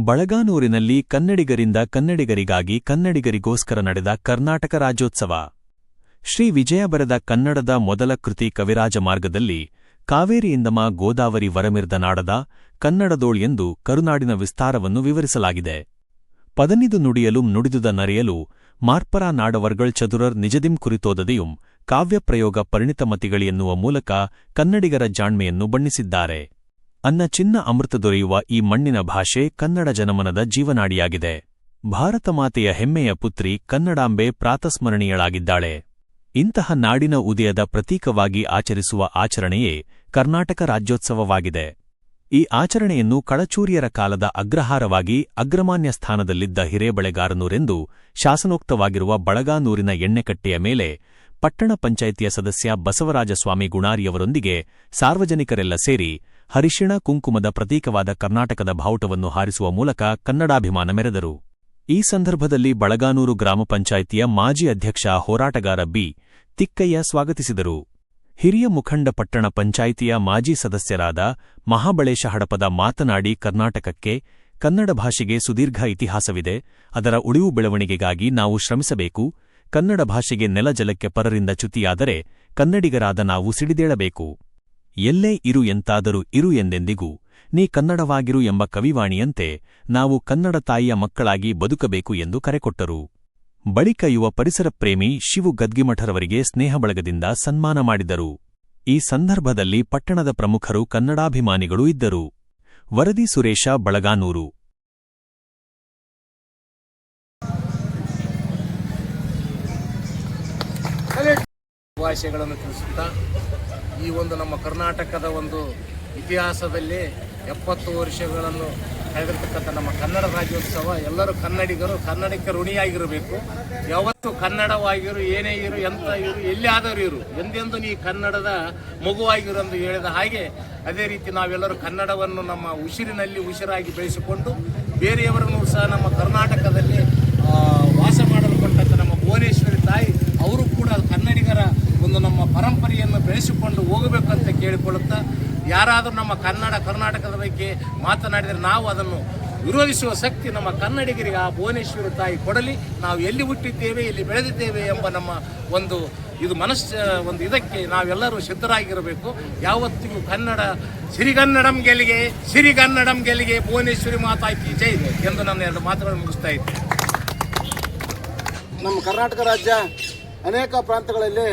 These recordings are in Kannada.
ಬಳಗಾನೂರಿನಲ್ಲಿ ಕನ್ನಡಿಗರಿಂದ ಕನ್ನಡಿಗರಿಗಾಗಿ ಕನ್ನಡಿಗರಿಗೋಸ್ಕರ ನಡೆದ ಕರ್ನಾಟಕ ರಾಜ್ಯೋತ್ಸವ. ಶ್ರೀ ವಿಜಯ ಬರೆದ ಕನ್ನಡದ ಮೊದಲ ಕೃತಿ ಕವಿರಾಜ ಮಾರ್ಗದಲ್ಲಿ ಕಾವೇರಿಯಿಂದಮ ಗೋದಾವರಿ ವರಮಿರ್ದ ನಾಡದ ಕನ್ನಡದೋಳ್ ಎಂದು ಕರುನಾಡಿನ ವಿಸ್ತಾರವನ್ನು ವಿವರಿಸಲಾಗಿದೆ. ಪದನಿದು ನುಡಿಯಲು ನುಡಿದುದ ನರೆಯಲು ಮಾರ್ಪರ ನಾಡವರ್ಗಳ್ ಚದುರರ್ ನಿಜದಿಂ ಕುರಿತೋದದೆಯುಂ ಕಾವ್ಯಪ್ರಯೋಗ ಪರಿಣಿತಮತಿಗಳೆನ್ನುವ ಮೂಲಕ ಕನ್ನಡಿಗರ ಜಾಣ್ಮೆಯನ್ನು ಬಣ್ಣಿಸಿದ್ದಾರೆ. ಅನ್ನ ಚಿನ್ನ ಅಮೃತ ದೊರೆಯುವ ಈ ಮಣ್ಣಿನ ಭಾಷೆ ಕನ್ನಡ ಜನಮನದ ಜೀವನಾಡಿಯಾಗಿದೆ. ಭಾರತ ಮಾತೆಯ ಹೆಮ್ಮೆಯ ಪುತ್ರಿ ಕನ್ನಡಾಂಬೆ ಪ್ರಾತಸ್ಮರಣೀಯಳಾಗಿದ್ದಾಳೆ. ಇಂತಹ ನಾಡಿನ ಉದಯದ ಪ್ರತೀಕವಾಗಿ ಆಚರಿಸುವ ಆಚರಣೆಯೇ ಕರ್ನಾಟಕ ರಾಜ್ಯೋತ್ಸವವಾಗಿದೆ. ಈ ಆಚರಣೆಯನ್ನು ಕಳಚೂರಿಯರ ಕಾಲದ ಅಗ್ರಹಾರವಾಗಿ ಅಗ್ರಮಾನ್ಯ ಸ್ಥಾನದಲ್ಲಿದ್ದ ಹಿರೇಬಳೆಗಾರನೂರೆಂದು ಶಾಸನೋಕ್ತವಾಗಿರುವ ಬಳಗಾನೂರಿನ ಎಣ್ಣೆಕಟ್ಟೆಯ ಮೇಲೆ ಪಟ್ಟಣ ಪಂಚಾಯಿತಿಯ ಸದಸ್ಯ ಬಸವರಾಜಸ್ವಾಮಿ ಗುಣಾರಿಯವರೊಂದಿಗೆ ಸಾರ್ವಜನಿಕರೆಲ್ಲ ಸೇರಿ ಹರಿಶಿಣ ಕುಂಕುಮದ ಪ್ರತೀಕವಾದ ಕರ್ನಾಟಕದ ಭಾವುಟವನ್ನು ಹಾರಿಸುವ ಮೂಲಕ ಕನ್ನಡಾಭಿಮಾನ ಮೆರೆದರು. ಈ ಸಂದರ್ಭದಲ್ಲಿ ಬಳಗಾನೂರು ಗ್ರಾಮ ಪಂಚಾಯಿತಿಯ ಮಾಜಿ ಅಧ್ಯಕ್ಷ ಹೋರಾಟಗಾರ ಬಿ. ತಿಕ್ಕಯ್ಯ ಸ್ವಾಗತಿಸಿದರು. ಹಿರಿಯ ಮುಖಂಡ ಪಟ್ಟಣ ಪಂಚಾಯಿತಿಯ ಮಾಜಿ ಸದಸ್ಯರಾದ ಮಹಾಬಳೇಶ ಹಡಪದ ಮಾತನಾಡಿ ಕರ್ನಾಟಕಕ್ಕೆ ಕನ್ನಡ ಭಾಷೆಗೆ ಸುದೀರ್ಘ ಇತಿಹಾಸವಿದೆ. ಅದರ ಉಳಿವು ಬೆಳವಣಿಗೆಗಾಗಿ ನಾವು ಶ್ರಮಿಸಬೇಕು. ಕನ್ನಡ ಭಾಷೆಗೆ ನೆಲಜಲಕ್ಕೆ ಪರರಿಂದ ಚ್ಯುತಿಯಾದರೆ ಕನ್ನಡಿಗರಾದ ನಾವು ಸಿಡಿದೇಳಬೇಕು. ಎಲ್ಲೇ ಇರು ಎಂತಾದರೂ ಇರು ಎಂದೆಂದಿಗೂ ನೀ ಕನ್ನಡವಾಗಿರು ಎಂಬ ಕವಿವಾಣಿಯಂತೆ ನಾವು ಕನ್ನಡ ತಾಯಿಯ ಮಕ್ಕಳಾಗಿ ಬದುಕಬೇಕು ಎಂದು ಕರೆಕೊಟ್ಟರು. ಬಳಿಕ ಯುವ ಪರಿಸರ ಪ್ರೇಮಿ ಶಿವು ಗದ್ಗಿಮಠರವರಿಗೆ ಸ್ನೇಹ ಬಳಗದಿಂದ ಸನ್ಮಾನ ಮಾಡಿದರು. ಈ ಸಂದರ್ಭದಲ್ಲಿ ಪಟ್ಟಣದ ಪ್ರಮುಖರು ಕನ್ನಡಾಭಿಮಾನಿಗಳು ಇದ್ದರು. ವರದಿ ಸುರೇಶ ಬಳಗಾನೂರು. ಭಾಷೆಗಳನ್ನು ತಿಳಿಸುತ್ತಾ ಈ ಒಂದು ನಮ್ಮ ಕರ್ನಾಟಕದ ಒಂದು ಇತಿಹಾಸದಲ್ಲಿ ಎಪ್ಪತ್ತು ವರ್ಷಗಳನ್ನು ಕಳೆದಿರ್ತಕ್ಕಂಥ ನಮ್ಮ ಕನ್ನಡ ರಾಜ್ಯೋತ್ಸವ, ಎಲ್ಲರೂ ಕನ್ನಡಿಗರು, ಕನ್ನಡಕ್ಕೆ ಋಣಿಯಾಗಿರಬೇಕು. ಯಾವತ್ತು ಕನ್ನಡವಾಗಿರು, ಏನೇ ಇರು, ಎಂತ ಇರು, ಎಲ್ಲಿ ಆದರೂ ಇರು, ಎಂದೆಂದು ನೀ ಕನ್ನಡದ ಮಗುವಾಗಿರು ಎಂದು ಹೇಳಿದ ಹಾಗೆ ಅದೇ ರೀತಿ ನಾವೆಲ್ಲರೂ ಕನ್ನಡವನ್ನು ನಮ್ಮ ಉಸಿರಿನಲ್ಲಿ ಉಸಿರಾಗಿ ಬೆಳೆಸಿಕೊಂಡು ಬೇರೆಯವರನ್ನು ಸಹ ನಮ್ಮ ಕರ್ನಾಟಕದಲ್ಲಿ ಆ, ವಾಸ ಮಾಡಲು ಕೊಟ್ಟಂಥ ನಮ್ಮ ಭುವನೇಶ್ವರಿ ತಾಯಿ ಅವರು ಕೂಡ ಕನ್ನಡಿಗರ ಒಂದು ನಮ್ಮ ಪರಂಪರೆಯನ್ನು ಬೆಳೆಸಿಕೊಂಡು ಹೋಗಬೇಕಂತ ಕೇಳಿಕೊಳ್ಳುತ್ತಾ ಯಾರಾದರೂ ನಮ್ಮ ಕನ್ನಡ, ಕರ್ನಾಟಕದ ಬಗ್ಗೆ ಮಾತನಾಡಿದರೆ ನಾವು ಅದನ್ನು ವಿರೋಧಿಸುವ ಶಕ್ತಿ ನಮ್ಮ ಕನ್ನಡಿಗರಿಗೆ ಆ ಭುವನೇಶ್ವರಿ ತಾಯಿ ಕೊಡಲಿ. ನಾವು ಎಲ್ಲಿ ಹುಟ್ಟಿದ್ದೇವೆ, ಎಲ್ಲಿ ಬೆಳೆದಿದ್ದೇವೆ ಎಂಬ ನಮ್ಮ ಒಂದು ಇದು ಮನಸ್ ಒಂದು ಇದಕ್ಕೆ ನಾವೆಲ್ಲರೂ ಸಿದ್ಧರಾಗಿರಬೇಕು. ಯಾವತ್ತಿಗೂ ಕನ್ನಡ, ಸಿರಿಗನ್ನಡಂ ಗೆಲಿಗೆ ಸಿರಿಗನ್ನಡಂ ಗೆಲಿಗೆ ಭುವನೇಶ್ವರಿ ಮಾತಾಕಿ ಜೈ ಎಂದು ನನ್ನ ಎರಡು ಮಾತುಗಳನ್ನು ಮುಗಿಸ್ತಾ ಇದ್ದೆ ನಮ್ಮ ಕರ್ನಾಟಕ ರಾಜ್ಯ ಅನೇಕ ಪ್ರಾಂತಗಳಲ್ಲಿ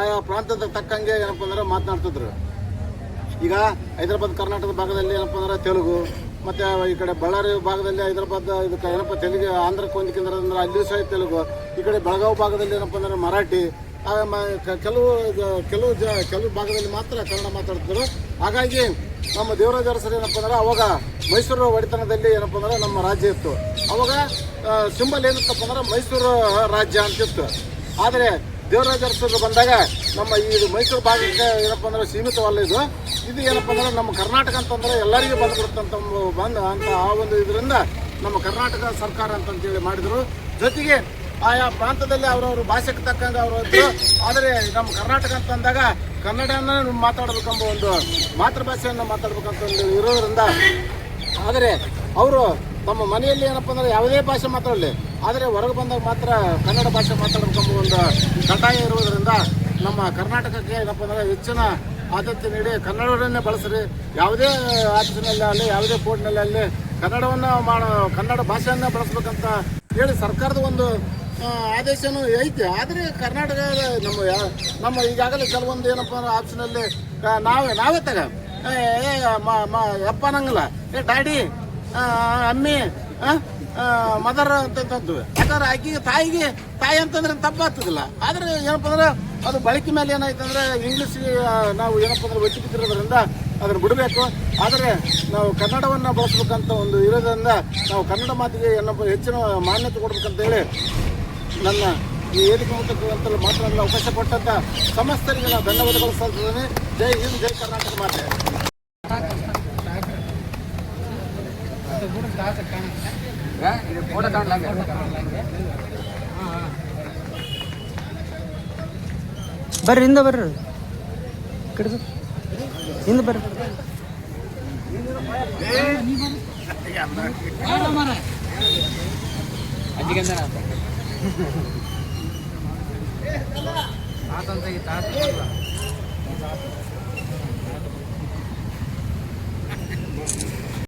ಆಯಾ ಪ್ರಾಂತದ ತಕ್ಕಂಗೆ ಏನಪ್ಪ ಅಂದ್ರೆ ಮಾತನಾಡ್ತಿದ್ರು. ಈಗ ಹೈದರಾಬಾದ್, ಕರ್ನಾಟಕದ ಭಾಗದಲ್ಲಿ ಏನಪ್ಪ ಅಂದ್ರೆ ತೆಲುಗು, ಮತ್ತು ಈ ಕಡೆ ಬಳ್ಳಾರಿ ಭಾಗದಲ್ಲಿ ಹೈದರಾಬಾದ್, ಇದಕ್ಕೆ ಏನಪ್ಪ ತೆಲುಗು, ಆಂಧ್ರಕ್ಕೆ ಅಂದ್ರೆ ಅಲ್ಲಿಯೂ ಸಹ ತೆಲುಗು, ಈ ಕಡೆ ಬೆಳಗಾವಿ ಭಾಗದಲ್ಲಿ ಏನಪ್ಪ ಅಂದ್ರೆ ಮರಾಠಿ ಕೆಲವು ಕೆಲವು ಜ, ಕೆಲವು ಭಾಗದಲ್ಲಿ ಮಾತ್ರ ಕನ್ನಡ ಮಾತಾಡ್ತಿದ್ರು. ಹಾಗಾಗಿ ನಮ್ಮ ದೇವರಾಜ ಅರಸರು ಏನಪ್ಪ ಅಂದ್ರೆ ಅವಾಗ ಮೈಸೂರು ಒಡೆತನದಲ್ಲಿ ಏನಪ್ಪ ಅಂದ್ರೆ ನಮ್ಮ ರಾಜ್ಯ ಇತ್ತು. ಅವಾಗ ಸಿಂಬಲ್ ಏನಿತ್ತಪ್ಪ ಅಂದ್ರೆ ಮೈಸೂರು ರಾಜ್ಯ ಅಂತಿತ್ತು ಆದರೆ ದೇವರಾಜ ಅರಸರು ಬಂದಾಗ ನಮ್ಮ ಈ ಮೈಸೂರು ಭಾಗಕ್ಕೆ ಏನಪ್ಪ ಅಂದ್ರೆ ಸೀಮಿತವಲ್ಲ ಇದು. ಇದು ಏನಪ್ಪ ಅಂದ್ರೆ ನಮ್ಮ ಕರ್ನಾಟಕ ಅಂತಂದ್ರೆ ಎಲ್ಲರಿಗೂ ಬಂದ್ಬಿಡುತ್ತಂತ ಬಂದ ಅಂತ ಆ ಒಂದು ಇದರಿಂದ ನಮ್ಮ ಕರ್ನಾಟಕ ಸರ್ಕಾರ ಅಂತಂತೇಳಿ ಮಾಡಿದರು. ಜೊತೆಗೆ ಆಯಾ ಪ್ರಾಂತದಲ್ಲಿ ಅವರವ್ರ ಭಾಷೆಗೆ ತಕ್ಕಂಗೆ ಅವರು ಇದ್ದರು ಆದರೆ ನಮ್ಮ ಕರ್ನಾಟಕ ಅಂತ ಅಂದಾಗ ಕನ್ನಡನ ಮಾತಾಡಬೇಕೆಂಬ ಒಂದು ಮಾತೃಭಾಷೆಯನ್ನು ಮಾತಾಡ್ಬೇಕಂತ ಇರೋದ್ರಿಂದ, ಆದರೆ ಅವರು ತಮ್ಮ ಮನೆಯಲ್ಲಿ ಏನಪ್ಪ ಅಂದ್ರೆ ಯಾವುದೇ ಭಾಷೆ ಮಾತಾಡಲಿ ಆದರೆ ಹೊರಗೆ ಬಂದಾಗ ಮಾತ್ರ ಕನ್ನಡ ಭಾಷೆ ಮಾತಾಡಬೇಕೆಂಬ ಒಂದು ಕಡ್ಡಾಯ ಇರುವುದರಿಂದ ನಮ್ಮ ಕರ್ನಾಟಕಕ್ಕೆ ಏನಪ್ಪ ಅಂದ್ರೆ ಹೆಚ್ಚಿನ ಆದ್ಯತೆ ನೀಡಿ ಕನ್ನಡವನ್ನೇ ಬಳಸ್ರಿ. ಯಾವುದೇ ಆಫೀಸಿನಲ್ಲಿ ಆಗಲಿ, ಯಾವುದೇ ಕೋರ್ಟ್ನಲ್ಲಿ ಆಗಲಿ ಕನ್ನಡವನ್ನು ಮಾಡೋ, ಕನ್ನಡ ಭಾಷೆಯನ್ನೇ ಬಳಸ್ಬೇಕಂತ ಹೇಳಿ ಸರ್ಕಾರದ ಒಂದು ಆದೇಶನೂ ಐತೆ. ಆದರೆ ಕರ್ನಾಟಕ ನಮ್ಮ ನಮ್ಮ ಈಗಾಗಲೇ ಕೆಲವೊಂದು ಏನಪ್ಪ ಅಂದ್ರೆ ಆಪ್ಷನಲ್ಲಿ ನಾವೇ ನಾವೇ ತಗ, ಏ ಯಪ್ಪ ಅನ್ನಂಗಿಲ್ಲ. ಏ, ಡ್ಯಾಡಿ ಅಮ್ಮಿ ಮದರ್ ಅಂತದ್ದು ಯಾಕಂದ್ರೆ ಆಕೆಗೆ ತಾಯಿಗೆ, ತಾಯಿ ಅಂತಂದ್ರೆ ತಪ್ಪಾಗ್ತದಿಲ್ಲ ಆದ್ರೆ ಏನಪ್ಪ ಅಂದ್ರೆ ಅದು ಬಳಕೆ ಮೇಲೆ ಏನಾಯ್ತು ಅಂದ್ರೆ ಇಂಗ್ಲೀಷ್ ನಾವು ಏನಪ್ಪ ಅಂದ್ರೆ ಒತ್ತಿ ಅದನ್ನು ಬಿಡಬೇಕು. ಆದರೆ ನಾವು ಕನ್ನಡವನ್ನು ಬಳಸ್ಬೇಕಂತ ಒಂದು ಇರೋದ್ರಿಂದ ನಾವು ಕನ್ನಡ ಮಾತಿಗೆ ಏನಪ್ಪ ಹೆಚ್ಚಿನ ಮಾನ್ಯತೆ ಕೊಡ್ಬೇಕಂತ ಹೇಳಿ ನನ್ನ ಈ ವೇದಿಕೆ ಅಂತಕ್ಕಂಥಲ್ಲಿ ಮಾತನಾಡಲು ಅವಕಾಶ ಕೊಟ್ಟಂತ ಸಮಸ್ತರಿಗೆ ನಾವು ಧನ್ಯವಾದಗಳು ಸಲ್ಲಿಸಿದ್ದೇನೆ ಜೈ ಹಿಂದ್, ಜೈ ಕರ್ನಾಟಕ ಮಾತೆ. இது போட்டோ காணலாங்க ಬರ್ರಿ ಹಿಂದೆ ಬರ್ರಿ. ಕಿಡಿದು. ಹಿಂದೆ ಬರ್ರಿ. ತಾತ